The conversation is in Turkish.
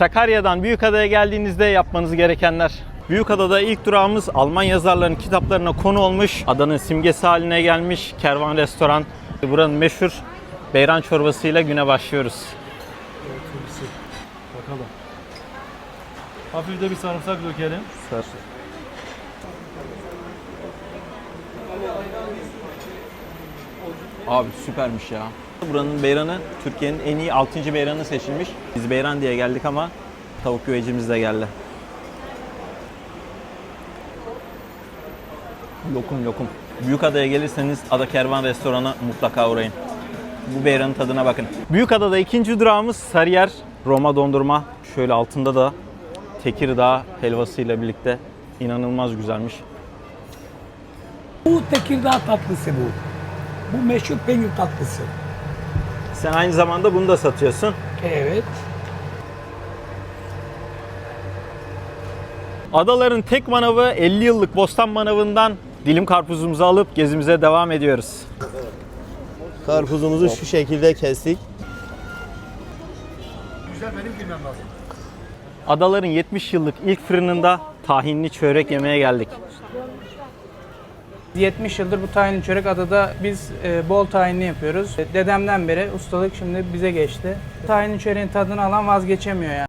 Sakarya'dan Büyükada'ya geldiğinizde yapmanız gerekenler. Büyükada'da ilk durağımız Alman yazarların kitaplarına konu olmuş, adanın simgesi haline gelmiş Kervan Restoran. Buranın meşhur beyran çorbasıyla güne başlıyoruz. Bakalım. Hafif de bir sarımsak dökelim. Abi süpermiş ya. Buranın beyranı Türkiye'nin en iyi 6. beyranı seçilmiş. Biz beyran diye geldik ama tavuk güvecimiz de geldi. Lokum lokum. Büyükada'ya gelirseniz Ada Kervan Restoran'a mutlaka uğrayın. Bu beyranın tadına bakın. Büyükada'da ikinci durağımız Sarıyer Roma dondurma. Şöyle altında da Tekirdağ helvasıyla birlikte inanılmaz güzelmiş. Bu Tekirdağ tatlısı bu. Bu meşhur peynir tatlısı. Sen aynı zamanda bunu da satıyorsun. Evet. Adaların tek manavı 50 yıllık bostan manavından dilim karpuzumuzu alıp gezimize devam ediyoruz. Karpuzumuzu şu şekilde kestik. Adaların 70 yıllık ilk fırınında tahinli çörek yemeye geldik. 70 yıldır bu tahinli çörek adada biz e, bol tahinli yapıyoruz. Dedemden beri ustalık şimdi bize geçti. Tahinli çöreğin tadını alan vazgeçemiyor yani.